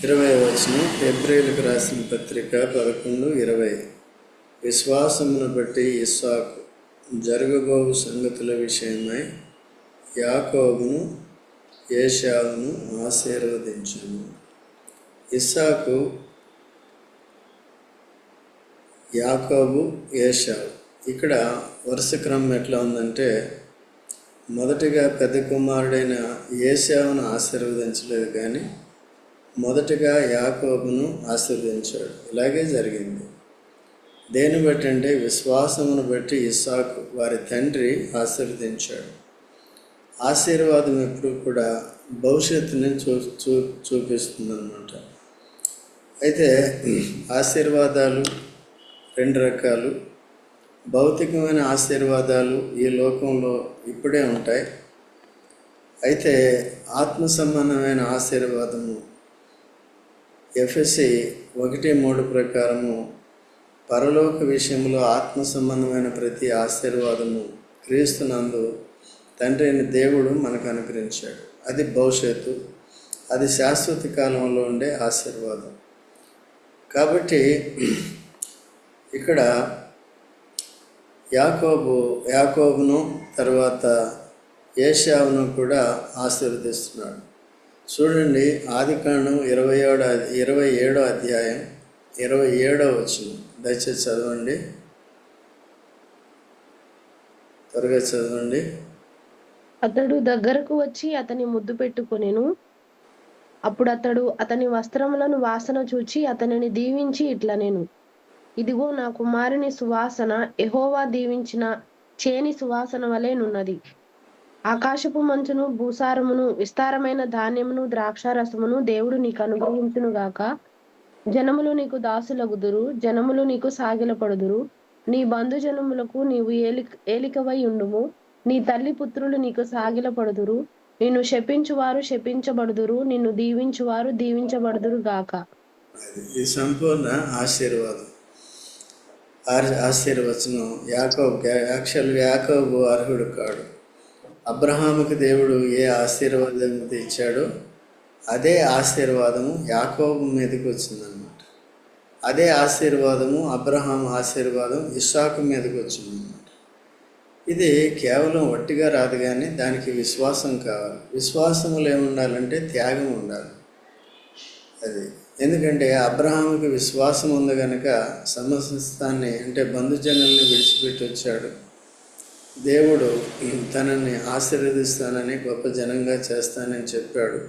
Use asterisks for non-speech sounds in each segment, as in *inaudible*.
ఇరవై వచనం ఏప్రిల్కి రాసిన పత్రిక పదకొండు ఇరవై. విశ్వాసమును బట్టి ఇస్సాకు జరగబోవు సంగతుల విషయమై యాకోబును ఏషావును ఆశీర్వదించను ఇస్సాకు యాకోబు ఏషావు ఇక్కడ వరుస క్రమం ఎట్లా ఉందంటే మొదటిగా పెద్ద కుమారుడైన ఏషావును ఆశీర్వదించలేదు కానీ మొదటగా యాకోబును ఆశీర్వదించాడు. ఇలాగే జరిగింది. దేని బట్టి అంటే విశ్వాసమును బట్టి ఇస్సాకు వారి తండ్రి ఆశీర్వదించాడు. ఆశీర్వాదం ఎప్పుడు కూడా భవిష్యత్తుని చూ చూ చూపిస్తుంది అనమాట అయితే ఆశీర్వాదాలు రెండు రకాలు. భౌతికమైన ఆశీర్వాదాలు ఈ లోకంలో ఇప్పుడే ఉంటాయి. అయితే ఆత్మ సంబంధమైన ఆశీర్వాదము ఎఫ్ఎస్సి ఒకటి మూడు ప్రకారము పరలోక విషయంలో ఆత్మ సంబంధమైన ప్రతి ఆశీర్వాదము క్రీస్తునందు తండ్రి అయిన దేవుడు మనకు అనుగ్రహించాడు. అది భవిష్యత్తు అది శాశ్వత కాలంలో ఉండే ఆశీర్వాదం. కాబట్టి ఇక్కడ యాకోబు యాకోబును తర్వాత ఏషావును కూడా ఆశీర్వదిస్తున్నాడు. చూడండి ఆదికాండం ఇరవై ఏడో ఇరవై ఏడో అధ్యాయం ఇరవై ఏడో వచ్చిన దయచేసి చదవండి. త్వరగా చదవండి. అతడు దగ్గరకు వచ్చి అతని ముద్దు పెట్టుకొనెను. అప్పుడు అతడు అతని వస్త్రములను వాసన చూచి అతనిని దీవించి ఇట్లా నేను ఇదిగో నా కుమారుని సువాసన ఎహోవా దీవించిన చేని సువాసన వలెనున్నది ఆకాశపు మంచును భూసారమును విస్తారమైన ధాన్యమును ద్రాక్షారసమును దేవుడు నీకు అనుగ్రహించును గాక. జనములు నీకు దాసులగుదురు జనములు నీకు సాగిలపడుదురు. నీ బంధుజనములకు నీవు ఏలి ఏలికవై ఉండుము. నీ తల్లి పుత్రులు నీకు సాగిలపడుదురు. నిన్ను శపించువారు శపించబడుదురు నిన్ను దీవించువారు దీవించబడుదురు గాక. ఈ సంపూర్ణ ఆశీర్వాదం. ఆశీర్వచనం యాకోబు యాక్చువల్గా యాకోబు అర్హుడు కాడు. అబ్రహాముకి దేవుడు ఏ ఆశీర్వాదం అయితే ఇచ్చాడో అదే ఆశీర్వాదము యాకోబు మీదకి వచ్చిందనమాట అదే ఆశీర్వాదము అబ్రహాం ఆశీర్వాదం ఇస్సాకు మీదకి వచ్చిందనమాట ఇది కేవలం వట్టిగా రాదు కానీ దానికి విశ్వాసం కావాలి. విశ్వాసములు ఏముండాలంటే త్యాగం ఉండాలి. అది ఎందుకంటే అబ్రహాముకి విశ్వాసం ఉంది కనుక సమస్తాన్ని అంటే బంధుజనుల్ని విడిచిపెట్టి వచ్చాడు. దేవుడు తనని ఆశీర్వదిస్తానని గొప్ప జనంగా చేస్తానని చెప్పాడు.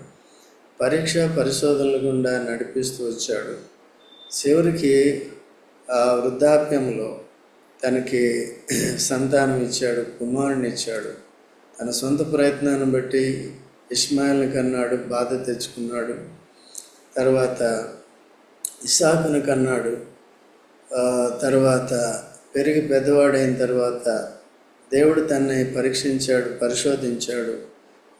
పరీక్ష పరిశోధనల గుండా నడిపిస్తూ వచ్చాడు. చివరికి ఆ వృద్ధాప్యంలో తనకి సంతానం ఇచ్చాడు కుమారుని ఇచ్చాడు. తన సొంత ప్రయత్నాన్ని బట్టి ఇస్మాయిల్ని కన్నాడు బాధ తెచ్చుకున్నాడు. తర్వాత ఇసాకును కన్నాడు. తర్వాత పెరిగి పెద్దవాడైన తర్వాత దేవుడు తనని పరీక్షించాడు పరిశోధించాడు.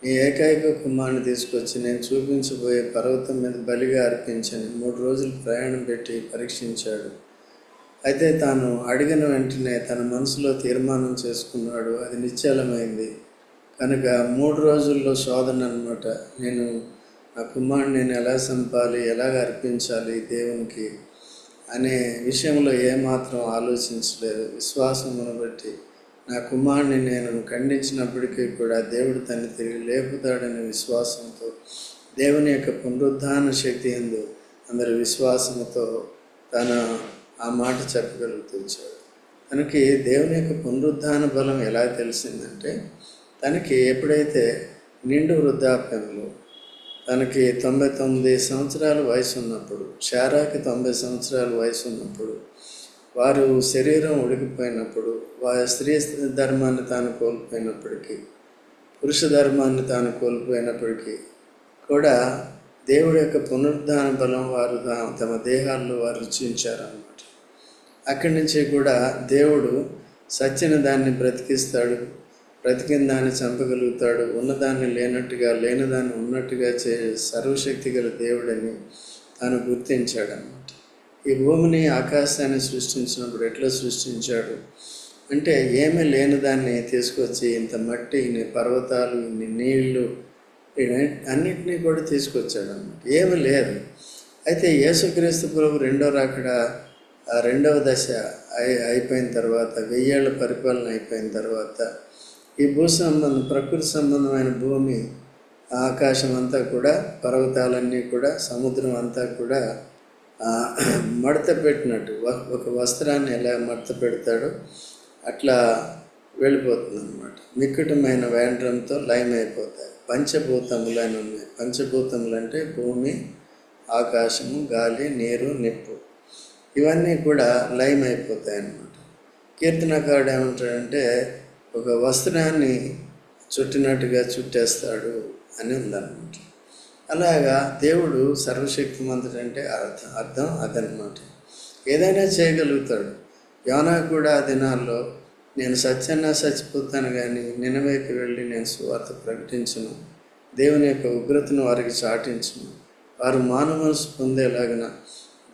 నీ ఏకైక కుమారుని తీసుకొచ్చి నేను చూపించబోయే పర్వతం మీద బలిగా అర్పించని మూడు రోజులు ప్రయాణం పెట్టి పరీక్షించాడు. అయితే తాను అడిగిన వెంటనే తన మనసులో తీర్మానం చేసుకున్నాడు అది నిశ్చలమైంది. కనుక మూడు రోజుల్లో శోధన అనమాట నేను నా కుమారుడు నేను ఎలా చంపాలి ఎలాగ అర్పించాలి దేవునికి అనే విషయంలో ఏమాత్రం ఆలోచించలేదు. విశ్వాసమును బట్టి నా కుమారుని నేను ఖండించినప్పటికీ కూడా దేవుడు తన్ని తిరిగి లేపుతాడనే విశ్వాసంతో దేవుని యొక్క పునరుద్ధాన శక్తి ఎందు అందరి విశ్వాసంతో తన ఆ మాట చెప్పగలుగుతూ తనకి దేవుని యొక్క పునరుద్ధాన బలం ఎలా తెలిసిందంటే తనకి ఎప్పుడైతే నిండు వృద్ధాప్యంలో తనకి తొంభై తొమ్మిది సంవత్సరాల వయసు ఉన్నప్పుడు షారాకి తొంభై సంవత్సరాల వయసు ఉన్నప్పుడు వారు శరీరం ఉడికిపోయినప్పుడు వారి స్త్రీ ధర్మాన్ని తాను కోల్పోయినప్పటికీ పురుష ధర్మాన్ని తాను కోల్పోయినప్పటికీ కూడా దేవుడి యొక్క పునరుద్ధాన బలం వారు తమ దేహాల్లో వారు రుచించారన్నమాట. అక్కడి నుంచి కూడా దేవుడు సత్యన దాన్ని బ్రతికిస్తాడు బ్రతికిన దాన్ని చంపగలుగుతాడు ఉన్నదాన్ని లేనట్టుగా లేనిదాన్ని ఉన్నట్టుగా చే సర్వశక్తి గల దేవుడని తాను గుర్తించాడు ఈ భూమిని ఆకాశాన్ని సృష్టించినప్పుడు ఎట్లా సృష్టించాడు? అంటే ఏమీ లేని దాన్ని తీసుకొచ్చి ఇంత మట్టి ఇన్ని పర్వతాలు ఇన్ని నీళ్ళు అన్నిటినీ కూడా తీసుకొచ్చాడు అన్నమాట ఏమీ లేదు. అయితే యేసుక్రీస్తు ప్రభు రెండో రాకడ రెండవ దశ అయి అయిపోయిన తర్వాత వెయ్యేళ్ళ పరిపాలన అయిపోయిన తర్వాత ఈ భూ సంబంధం ప్రకృతి సంబంధమైన భూమి ఆకాశం అంతా కూడా పర్వతాలన్నీ కూడా సముద్రం అంతా కూడా మడత పెట్టినట్టు ఒక- వస్త్రాన్ని ఎలా మడత పెడతాడో అట్లా వెళ్ళిపోతుంది అనమాట మిక్కుటమైన వేండ్రంతో లయం అయిపోతాయి పంచభూతములు అని ఉన్నాయి. పంచభూతములు అంటే భూమి ఆకాశము గాలి నీరు నిప్పు. ఇవన్నీ కూడా లయం అయిపోతాయి అన్నమాట కీర్తనకారుడు ఏమంటాడంటే ఒక వస్త్రాన్ని చుట్టినట్టుగా చుట్టేస్తాడు అని ఉందన్నమాట. అలాగా దేవుడు సర్వశక్తిమంతుడు అంటే అర్థం అర్థం అదనమాట. ఏదైనా చేయగలుగుతాడు. యోనా కూడా ఆ దినాల్లో నేను సత్యన్నా చచ్చిపోతాను కానీ నినవేకి వెళ్ళి నేను సువార్త ప్రకటించను. దేవుని యొక్క ఉగ్రతను వారికి చాటించను. వారు మానవ మనసు పొందేలాగన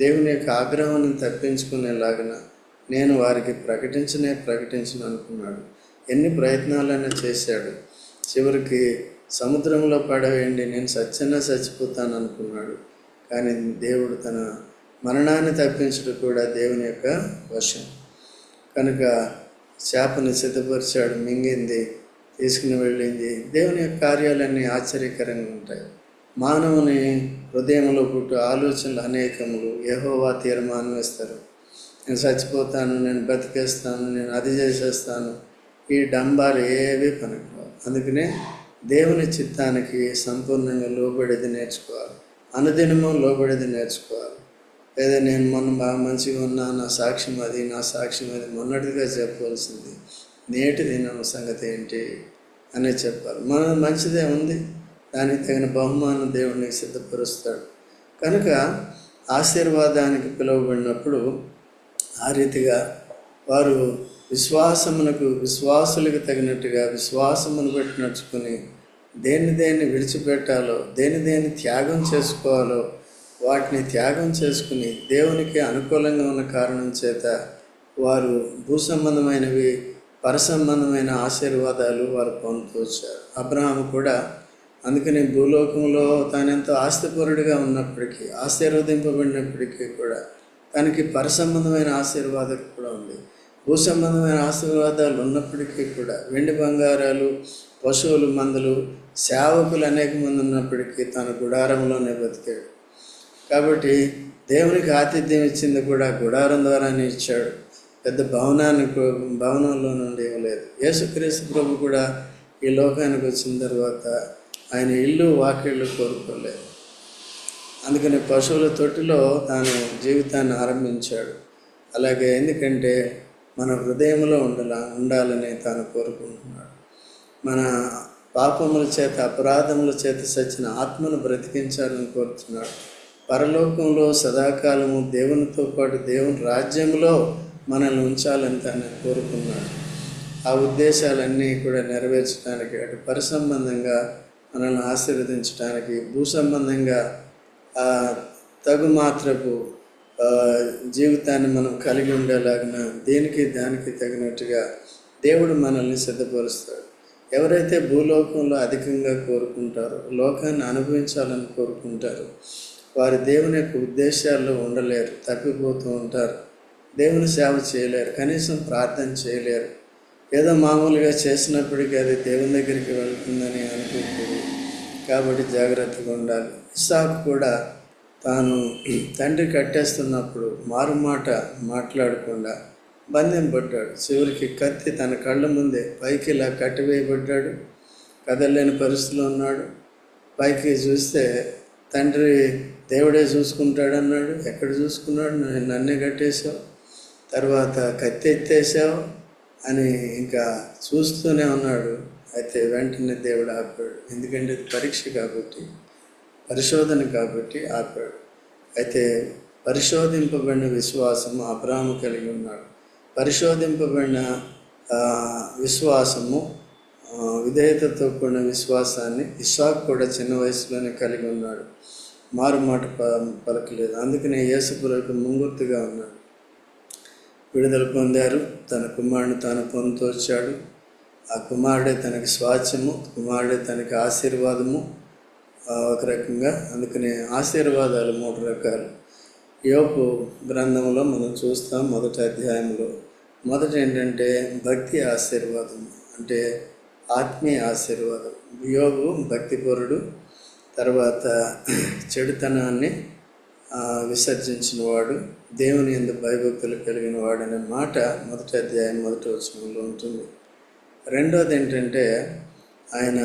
దేవుని యొక్క ఆగ్రహాన్ని తప్పించుకునేలాగిన నేను వారికి ప్రకటించనే ప్రకటించను అనుకున్నాడు. ఎన్ని ప్రయత్నాలైనా చేశాడు. చివరికి సముద్రంలో పడవేయండి నేను సత్యన్నా చచ్చిపోతాను అనుకున్నాడు కానీ దేవుడు తన మరణాన్ని తప్పించడం కూడా దేవుని యొక్క వశం. కనుక చేపను సిద్ధపరిచాడు మింగింది తీసుకుని వెళ్ళింది. దేవుని యొక్క కార్యాలన్నీ ఆశ్చర్యకరంగా ఉంటాయి. మానవుని హృదయంలో పుట్టు ఆలోచనలు అనేకములు. ఏహోవా తీర్మానం ఇస్తారు. నేను చచ్చిపోతాను నేను బతికేస్తాను నేను అది చేసేస్తాను. ఈ డంబాలు ఏవి పనికిరావు. అందుకనే దేవుని చిత్తానికి సంపూర్ణంగా లోబడేది నేర్చుకోవాలి. అనుదినము లోబడేది నేర్చుకోవాలి. లేదా నేను మొన్న బాగా మంచిగా ఉన్నా నా సాక్ష్యం అది నా సాక్ష్యం అది మొన్నటిగా చెప్పవలసింది. నేటి దినం సంగతి ఏంటి అనే చెప్పాలి. మన మంచిదే ఉంది. దానికి తగిన బహుమానం దేవుడిని సిద్ధపరుస్తాడు. కనుక ఆశీర్వాదానికి పిలువబడినప్పుడు ఆ రీతిగా వారు విశ్వాసమునకు విశ్వాసులకు తగినట్టుగా విశ్వాసమును బట్టి నడుచుకుని దేన్ని దేన్ని విడిచిపెట్టాలో దేని దేన్ని త్యాగం చేసుకోవాలో వాటిని త్యాగం చేసుకుని దేవునికి అనుకూలంగా ఉన్న కారణం చేత వారు భూ సంబంధమైనవి పరసంబంధమైన ఆశీర్వాదాలు వారు పొందుతూ వచ్చారు. అబ్రహాము కూడా అందుకని భూలోకంలో తానెంతో ఆస్తిపరుడిగా ఉన్నప్పటికీ ఆశీర్వదింపబడినప్పటికీ కూడా తనకి పరసంబంధమైన ఆశీర్వాదం కూడా ఉంది. భూ సంబంధమైన ఆశీర్వాదాలు ఉన్నప్పటికీ కూడా వెండి బంగారాలు పశువులు మందులు సేవకులు అనేక మంది ఉన్నప్పటికీ తన గుడారంలోనే బతికాడు. కాబట్టి దేవునికి ఆతిథ్యం ఇచ్చింది కూడా గుడారం ద్వారానే ఇచ్చాడు. పెద్ద భవనాన్ని భవనంలో నుండి ఇవ్వలేదు యేసుక్రీస్తు ప్రభు కూడా ఈ లోకానికి వచ్చిన తర్వాత ఆయన ఇల్లు వాకిళ్ళు కోరుకోలేదు. అందుకని పశువుల తొట్టిలో తాను జీవితాన్ని ఆరంభించాడు. అలాగే ఎందుకంటే మన హృదయంలో ఉండాల ఉండాలని తాను కోరుకుంటున్నాడు. మన పాపముల చేత అపరాధముల చేత సచిన ఆత్మను బ్రతికించాలని కోరుతున్నాడు. పరలోకంలో సదాకాలము దేవునితో పాటు దేవుని రాజ్యంలో మనల్ని ఉంచాలని తాను కోరుకున్నాడు. ఆ ఉద్దేశాలన్నీ కూడా నెరవేర్చడానికి అటు పరిసంబంధంగా మనల్ని ఆశీర్వదించడానికి భూ సంబంధంగా ఆ తగు మాత్రపు జీవితాన్ని మనం కలిగి ఉండేలాగిన దేనికి దానికి తగినట్టుగా దేవుడు మనల్ని సిద్ధపరుస్తాడు. ఎవరైతే భూలోకంలో అధికంగా కోరుకుంటారో లోకాన్ని అనుభవించాలని కోరుకుంటారు వారు దేవుని యొక్క ఉద్దేశాల్లో ఉండలేరు తప్పిపోతూ ఉంటారు. దేవుని సేవ చేయలేరు కనీసం ప్రార్థన చేయలేరు. ఏదో మామూలుగా చేసినప్పటికీ అది దేవుని దగ్గరికి వెళ్తుందని అనుకుంటుంది కాబట్టి జాగ్రత్తగా ఉండాలి. ఇసాకు కూడా తాను తండ్రి కట్టేస్తున్నప్పుడు మారుమాట మాట్లాడకుండా మాట్లాడకుండా బంధింపడ్డాడు చివరికి కత్తి తన కళ్ళ ముందే పైకి ఇలా కట్టివేయబడ్డాడు. కదలలేని పరిస్థితిలో ఉన్నాడు. పైకి చూస్తే తండ్రి దేవుడే చూసుకుంటాడన్నాడు. ఎక్కడ చూసుకున్నాడు? నన్నే కట్టేశావు. తర్వాత కత్తి ఎత్తేసావు అని ఇంకా చూస్తూనే ఉన్నాడు. అయితే వెంటనే దేవుడు ఆపాడు. ఎందుకంటే ఇది పరీక్ష కాబట్టి పరిశోధన కాబట్టి ఆపాడు. అయితే పరిశోధింపబడిన విశ్వాసము అబ్రాహము కలిగి ఉన్నాడు. పరిశోధింపబడిన విశ్వాసము విధేయతతో కూడిన విశ్వాసాన్ని ఇషాక్ కూడా చిన్న వయసులోనే కలిగి ఉన్నాడు. మారుమాట ప- పలకలేదు. అందుకనే యేసుపురకు ముంగుర్తుగా ఉన్నాడు. విడుదల పొందారు. తన కుమారుడు తాను పొందుతూ వచ్చాడు ఆ కుమారుడే తనకి స్వాచ్యము కుమారుడే తనకి ఆశీర్వాదము ఒక రకంగా అందుకనే ఆశీర్వాదాలు మూడు రకాలు. యోపు గ్రంథంలో మనం చూస్తాం మొదటి అధ్యాయంలో. మొదట ఏంటంటే భక్తి ఆశీర్వాదం అంటే ఆత్మీయ ఆశీర్వాదం. యోగు భక్తిపరుడు తర్వాత చెడుతనాన్ని విసర్జించినవాడు విసర్జించిన వాడు దేవుని ఎందు భయభక్తులు కలిగిన వాడు అనే మాట మొదటి అధ్యాయం మొదటి వచనంలో ఉంటుంది. రెండోది ఏంటంటే ఆయన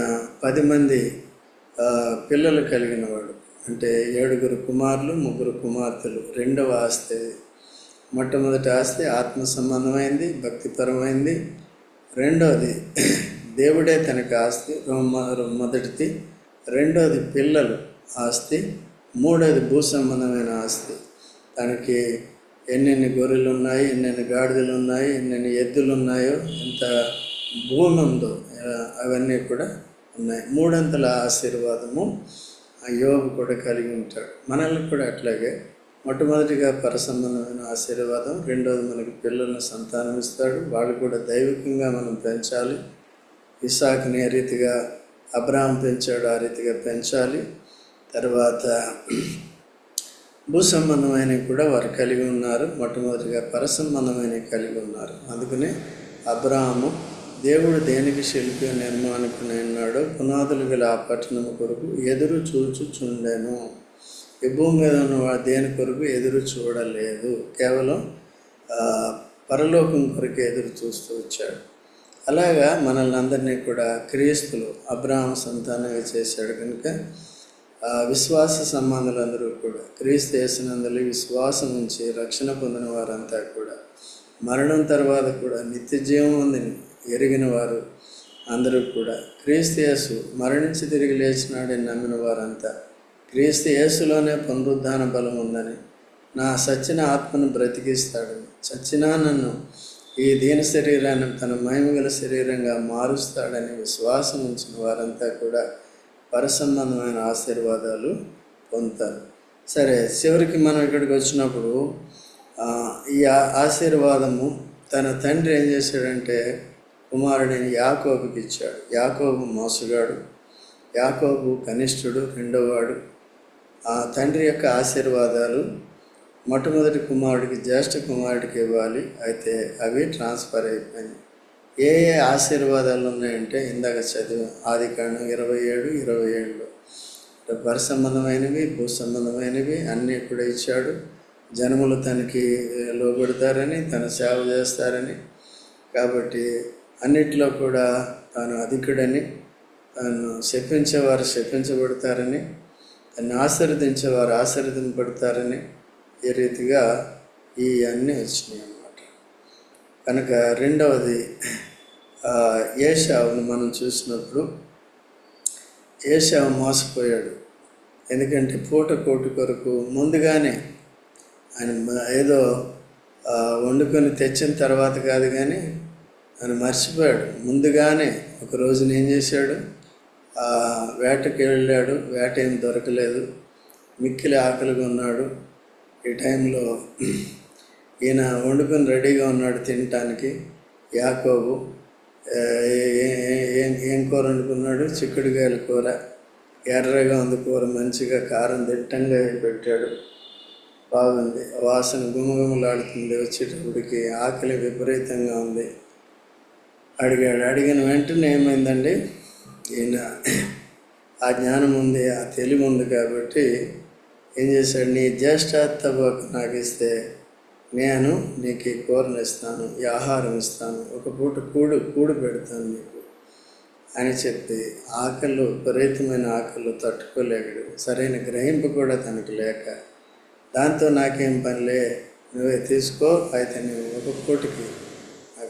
పది మంది పిల్లలు కలిగిన వాడు. అంటే ఏడుగురు కుమారులు ముగ్గురు కుమార్తెలు. రెండవ ఆస్తి. మొట్టమొదటి ఆస్తి ఆత్మ సంబంధమైంది భక్తిపరమైంది. రెండవది దేవుడే తనకి ఆస్తి మొదటిది. రెండవది పిల్లలు ఆస్తి. మూడవది భూ సంబంధమైన ఆస్తి. తనకి ఎన్నెన్ని గొర్రెలు ఉన్నాయి ఎన్నెన్ని గాడిదలు ఉన్నాయి ఎన్నెన్ని ఎద్దులు ఉన్నాయో ఎంత భూమి ఉందో అవన్నీ కూడా ఉన్నాయి మూడంతల ఆశీర్వాదము ఆ యోగు కూడా కలిగి ఉంటాడు. మనల్ని కూడా అట్లాగే మొట్టమొదటిగా పరసంబంధమైన ఆశీర్వాదం రెండోది మనకి పిల్లలను సంతానం ఇస్తాడు. వాళ్ళు కూడా దైవికంగా మనం పెంచాలి. ఇసాక్ని ఏ రీతిగా అబ్రాహం పెంచాడు ఆ రీతిగా పెంచాలి. తర్వాత భూ సంబంధమైనవి కూడా వారు కలిగి ఉన్నారు. మొట్టమొదటిగా పరసంబంధమైనవి కలిగి ఉన్నారు. అందుకనే అబ్రాహము దేవుడు దేనికి శిల్పి నిర్మాణకుని పునాదులు గల ఆ పట్టణము కొరకు ఎదురు చూచుచుండెను. ఈ భూమి మీద ఉన్న దేని కొరకు ఎదురు చూడలేదు. కేవలం పరలోకం కొరకు ఎదురు చూస్తూ వచ్చాడు. అలాగా మనల్ని అందరినీ కూడా క్రీస్తులు అబ్రాహం సంతానంగా చేశాడు కనుక విశ్వాస సంబంధులందరూ కూడా క్రీస్తు వేసినందులో విశ్వాసం నుంచి రక్షణ పొందిన వారంతా కూడా మరణం తర్వాత కూడా నిత్య జీవం ఉంది ఎరిగిన వారు అందరూ కూడా. క్రీస్తు యేసు మరణించి తిరిగి లేచినాడని నమ్మిన వారంతా క్రీస్తు యేసులోనే పునరుద్ధాన బలం ఉందని నా సచ్చిన ఆత్మను బ్రతికిస్తాడని చచ్చినా నన్ను ఈ దీన శరీరాన్ని తన మహిమగల శరీరంగా మారుస్తాడని విశ్వాసం ఉంచిన వారంతా కూడా పరసంబంధమైన ఆశీర్వాదాలు పొందుతారు. సరే చివరికి మనం ఇక్కడికి వచ్చినప్పుడు ఈ ఆశీర్వాదము తన తండ్రి ఏం చేశాడంటే కుమారుడిని యాకోబుకి ఇచ్చాడు. యాకోబు మోసగాడు. యాకోబు కనిష్ఠుడు రెండోవాడు ఆ తండ్రి యొక్క ఆశీర్వాదాలు మొట్టమొదటి కుమారుడికి జ్యేష్ఠ కుమారుడికి ఇవ్వాలి. అయితే అవి ట్రాన్స్ఫర్ అయిపోయినాయి. ఏ ఏ ఆశీర్వాదాలు ఉన్నాయంటే ఇందాక చదివాం. ఆది కాండం ఇరవై ఏడు ఇరవై ఏడులో. పర సంబంధమైనవి భూ సంబంధమైనవి అన్నీ కూడా ఇచ్చాడు. జనములు తనకి లోబడతారని తన సేవ చేస్తారని. కాబట్టి అన్నిట్లో కూడా తాను అధికుడని తాను శపించేవారు శపించబడతారని తను ఆశీర్వదించేవారు ఆశీర్వదింపడతారని ఈ రీతిగా ఈ అన్నీ వచ్చినాయి అన్నమాట. కనుక రెండవది ఏషావును మనం చూసినప్పుడు ఏషావు మోసపోయాడు. ఎందుకంటే పూట కోటి కొరకు ముందుగానే ఆయన ఏదో వండుకొని తెచ్చిన తర్వాత కాదు కానీ ఆయన మర్చిపోయాడు. ముందుగానే ఒక రోజున ఏం చేశాడు? ఆ, వేటకి వెళ్ళాడు. వేట ఏం దొరకలేదు. మిక్కిలి ఆకలిగా ఉన్నాడు. ఈ టైంలో ఈయన వండుకొని రెడీగా ఉన్నాడు తినటానికి. యాకోబు ఏం ఏం కూర వండుకున్నాడు? చిక్కుడుకాయల కూర. ఎర్రగా ఉంది కూర మంచిగా కారం దిట్టంగా పెట్టాడు. బాగుంది. వాసన గుమగుమలాడుతుంది. వచ్చేటప్పటికి ఆకలి విపరీతంగా ఉంది. అడిగాడు. అడిగిన వెంటనే ఏమైందండి ఈయన ఆ జ్ఞానం ఉంది ఆ తెలివి ఉంది కాబట్టి ఏం చేశాడు నీ జ్యేష్ఠాత్తబాకు నాకు ఇస్తే నేను నీకు ఈ కూరను ఇస్తాను ఈ ఆహారం ఇస్తాను ఒక పూట కూడు కూడు పెడతాను నీకు. అని చెప్పి ఆకలి విపరీతమైన ఆకలు తట్టుకోలేకడు. సరైన గ్రహింపు కూడా తనకు లేక దాంతో నాకేం పనిలే నువ్వే తీసుకో అయితే నువ్వు ఒక పూటకి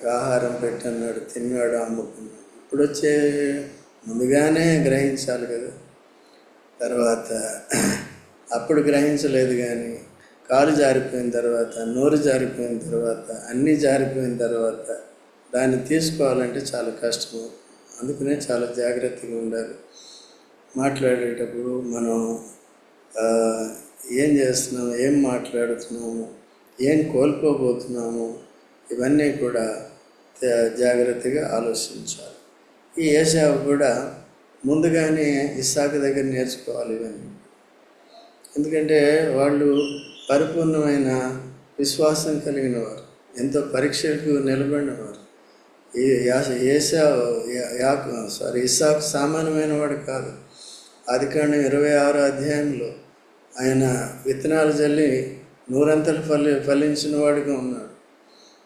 ఆహారం పెట్టన్నాడు తిన్నాడు అమ్ముకున్నాడు. ఇప్పుడు వచ్చే ముందుగానే గ్రహించాలి కదా. తర్వాత *clears throat* అప్పుడు గ్రహించలేదు కానీ కాలు జారిపోయిన తర్వాత నోరు జారిపోయిన తర్వాత అన్నీ జారిపోయిన తర్వాత దాన్ని తీసుకోవాలంటే చాలా కష్టం అందుకనే చాలా జాగ్రత్తగా ఉండాలి. మాట్లాడేటప్పుడు మనం ఏం చేస్తున్నాము ఏం మాట్లాడుతున్నాము ఏం కోల్పోబోతున్నాము ఇవన్నీ కూడా జాగ్రత్తగా ఆలోచించాలి. ఈ ఏసావు కూడా ముందుగానే ఇస్సాకు దగ్గర నేర్చుకోవాలి ఇవన్నీ ఎందుకంటే వాళ్ళు పరిపూర్ణమైన విశ్వాసం కలిగిన వారు ఎంతో పరీక్షలకు నిలబడినవారు ఈ యాస- యాకు సారీ ఇస్సాకు సామాన్యమైన వాడు కాదు. అది కాండం ఇరవై ఆరో అధ్యాయంలో ఆయన విత్తనాలు జల్లి నూరంతలు ఫలి ఫలించిన వాడిగా ఉన్నాడు.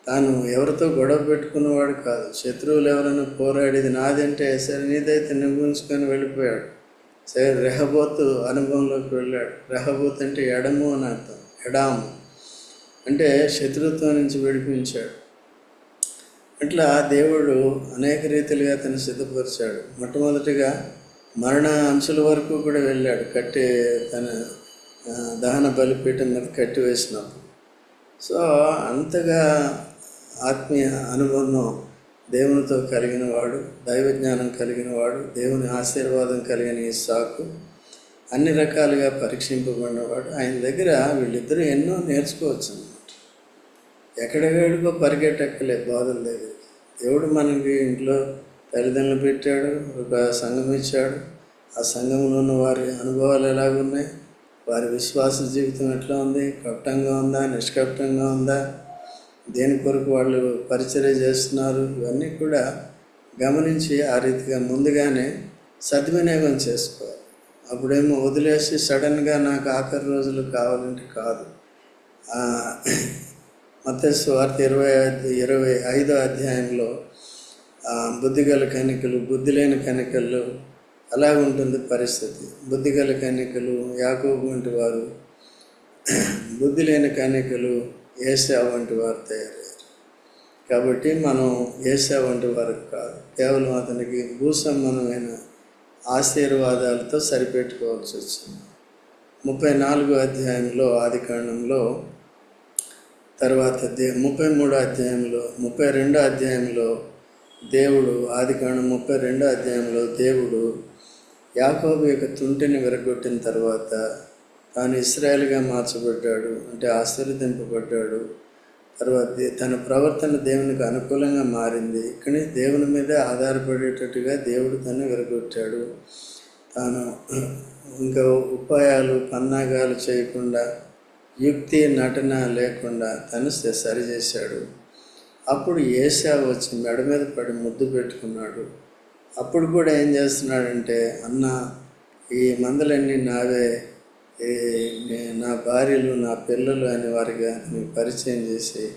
తాను ఎవరితో గొడవ పెట్టుకున్నవాడు కాదు. శత్రువులు ఎవరైనా పోరాడేది నాదంటే సరే నీదైతే నింపుంచుకొని వెళ్ళిపోయాడు. సరే రెహబోతు అనుభవంలోకి వెళ్ళాడు. రెహబోత్ అంటే ఎడము అని అర్థం. ఎడాము. అంటే శత్రుత్వం నుంచి విడిపించాడు. అట్లా దేవుడు అనేక రీతిలుగా తను సిద్ధపరిచాడు. మొట్టమొదటిగా మరణ అంచుల వరకు కూడా వెళ్ళాడు. కట్టి తన దహన బలిపీఠం మీద కట్టి వేసినప్పుడు సో అంతగా ఆత్మీయ అనుబంధం దేవునితో కలిగిన వాడు దైవజ్ఞానం కలిగిన వాడు దేవుని ఆశీర్వాదం కలిగిన ఈ సాకు అన్ని రకాలుగా పరీక్షింపబడినవాడు. ఆయన దగ్గర వీళ్ళిద్దరూ ఎన్నో నేర్చుకోవచ్చు అన్నమాట. ఎక్కడెక్కడికో పరిగెట్టక్కలే బాధల దగ్గర దేవుడు మనకి ఇంట్లో తల్లిదండ్రులు పెట్టాడు ఒక సంఘం ఇచ్చాడు. ఆ సంఘంలో ఉన్న వారి అనుభవాలు ఎలాగున్నాయి? వారి విశ్వాస జీవితం ఎట్లా ఉంది? కపటంగా ఉందా? నిష్కపటంగా ఉందా? దేని కొరకు వాళ్ళు పరిచర్య చేస్తున్నారు ఇవన్నీ కూడా గమనించి ఆ రీతిగా ముందుగానే సద్వినియోగం చేసుకోవాలి. అప్పుడేమో వదిలేసి సడన్గా నాకు ఆఖరి రోజులు కావాలంటే కాదు. మత్స్సు వార్త ఇరవై ఇరవై ఐదో అధ్యాయంలో బుద్ధిగల కనికలు బుద్ధి లేని కనికలు అలా ఉంటుంది పరిస్థితి. బుద్ధిగల కనికలు యాకోబు వంటి వారు బుద్ధి లేని కనికలు ఏసా వంటి వారు తయారయ్యారు. కాబట్టి మనం ఏసా వంటి వారు కాదు. కేవలం అతనికి భూ సంబంధమైన ఆశీర్వాదాలతో సరిపెట్టుకోవాల్సి వచ్చింది. ముప్పై నాలుగో అధ్యాయంలో ఆది కాండంలో తర్వాత దే ముప్పై మూడో అధ్యాయంలో ముప్పై రెండో అధ్యాయంలో దేవుడు ఆది కాండం ముప్పై రెండో అధ్యాయంలో దేవుడు యాకోబు యొక్క తుంటిని విరగొట్టిన తర్వాత తాను ఇస్రాయేల్గా మార్చబడ్డాడు అంటే ఆశీర్వదింపబడ్డాడు తర్వాత తన ప్రవర్తన దేవునికి అనుకూలంగా మారింది. కానీ దేవుని మీదే ఆధారపడేటట్టుగా దేవుడు తను విరగొట్టాడు. తాను ఇంకా ఉపాయాలు పన్నాగాలు చేయకుండా యుక్తి నటన లేకుండా తను స- సరిచేశాడు. అప్పుడు ఏసా వచ్చి మెడ మీద పడి ముద్దు పెట్టుకున్నాడు. అప్పుడు కూడా ఏం చేస్తున్నాడంటే అన్న ఈ మందలన్నీ నావే. నా భార్యలు నా పిల్లలు అని వారిగా మీకు పరిచయం చేసి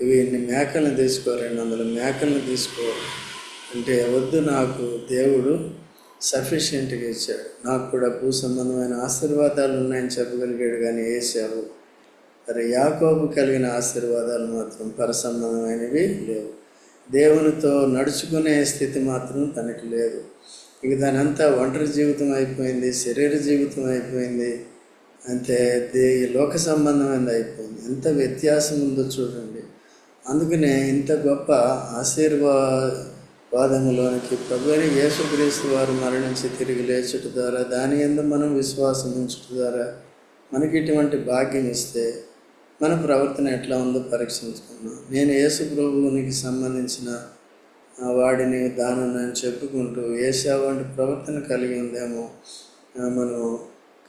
ఇవి ఇన్ని మేకలను తీసుకో రెండు వందల మేకలను తీసుకో అంటే వద్దు నాకు దేవుడు సఫిషియెంట్గా ఇచ్చాడు. నాకు కూడా భూ సంబంధమైన ఆశీర్వాదాలు ఉన్నాయని చెప్పగలిగాడు కానీ వేసావు మరి యాకోబు కలిగిన ఆశీర్వాదాలు మాత్రం పరసంబంధమైనవి లేవు. దేవునితో నడుచుకునే స్థితి మాత్రం తనకి లేదు. ఇక దానంతా ఒంటరి జీవితం అయిపోయింది శరీర జీవితం అయిపోయింది. అంటే దే లోక సంబంధమైనది అయిపోయింది. ఎంత వ్యత్యాసం ఉందో చూడండి. అందుకనే ఇంత గొప్ప ఆశీర్వాదములోనికి ప్రభుని యేసుక్రీస్తు వారు మరణించి తిరిగి లేచుట ద్వారా దాని ఎందు మనం విశ్వాసం ఉంచుట ద్వారా మనకి ఇటువంటి భాగ్యం ఇస్తే మన ప్రవర్తన ఎట్లా ఉందో పరీక్షించుకున్నాం నేను యేసు ప్రభువునికి సంబంధించిన వాడిని దానని చెప్పుకుంటూ ఏసా వంటి ప్రవర్తన కలిగి ఉందేమో మనము మనం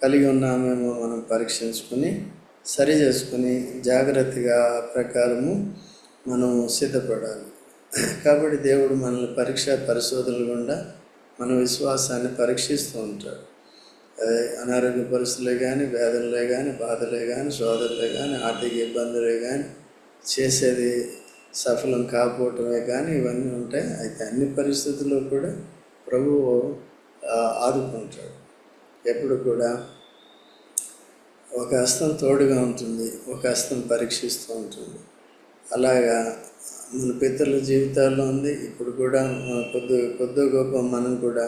కలిగి ఉన్నామేమో మనం పరీక్షించుకొని సరి చేసుకుని జాగ్రత్తగా ప్రకారము మనం సిద్ధపడాలి. కాబట్టి దేవుడు మనల్ని పరీక్ష పరిశోధనలు గుండా మన విశ్వాసాన్ని పరీక్షిస్తూ ఉంటాడు. అదే అనారోగ్య పరిస్థితులే కానీ వేదనలే కానీ బాధలే కానీ సోదరులే కానీ ఆర్థిక ఇబ్బందులే కానీ చేసేది సఫలం కాకపోవటమే కానీ ఇవన్నీ ఉంటాయి. అయితే అన్ని పరిస్థితుల్లో కూడా ప్రభువు ఆదుకుంటాడు. ఎప్పుడు కూడా ఒక హస్తం తోడుగా ఉంటుంది ఒక హస్తం పరీక్షిస్తూ ఉంటుంది. అలాగా మన పితరుల జీవితాల్లో ఉంది ఇప్పుడు కూడా కొద్ది కొద్ది గొప్ప మనం కూడా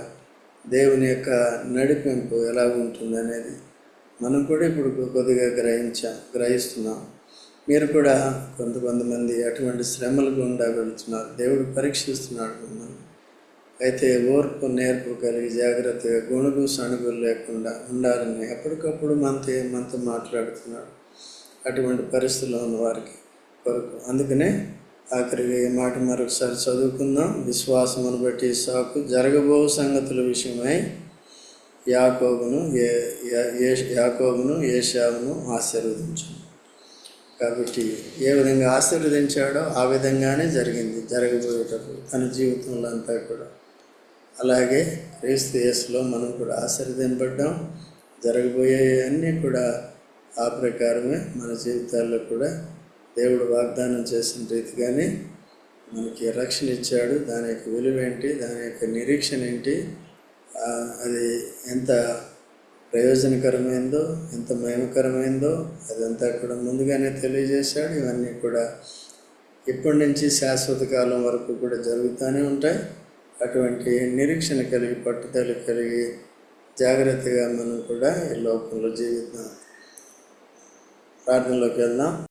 దేవుని యొక్క నడిపింపు ఎలా ఉంటుంది అనేది మనం కూడా ఇప్పుడు కొద్దిగా గ్రహించాం గ్రహిస్తున్నాం. మీరు కూడా కొంత కొంతమంది అటువంటి శ్రమలు గుండా వెళుతున్నారు దేవుడు పరీక్షిస్తున్నాడు అయితే ఓర్పు నేర్పు కలిగి జాగ్రత్తగా గొణుగు సణుగులు లేకుండా ఉండాలని ఎప్పటికప్పుడు మనతో మనతో మాట్లాడుతున్నాడు. అటువంటి పరిస్థితుల్లో ఉన్న వారికి కొరకు. అందుకనే ఆఖరికి ఈ మాట మరొకసారి చదువుకుందాం. విశ్వాసమును బట్టి సాకు. జరగబో సంగతుల విషయమై యాకోబును ఏ ఏ- యాకోబును ఏషావును ఆశీర్వదించు కాబట్టి ఏ విధంగా ఆశీర్వదించాడో ఆ విధంగానే జరిగింది జరగబోయేటప్పుడు తన జీవితంలో అంతా కూడా. అలాగే క్రీస్తు యేసులో మనం కూడా ఆశీర్వదింపడ్డాం జరగబోయే అన్నీ కూడా ఆ ప్రకారమే మన జీవితాల్లో కూడా దేవుడు వాగ్దానం చేసిన రీతిగానే మనకి రక్షణ ఇచ్చాడు. దాని యొక్క విలువ ఏంటి? దాని యొక్క నిరీక్షణ ఏంటి? అది ఎంత ప్రయోజనకరమైందో ఎంత మహిమకరమైందో అదంతా కూడా ముందుగానే తెలియజేశాడు. ఇవన్నీ కూడా ఇప్పటి నుంచి శాశ్వత కాలం వరకు కూడా జరుగుతూనే ఉంటాయి. అటువంటి నిరీక్షణ కలిగి పట్టుదల కలిగి జాగ్రత్తగా మనం కూడా ఈ లోకంలో జీవిద్దాం. ప్రార్థనలోకి వెళ్దాం.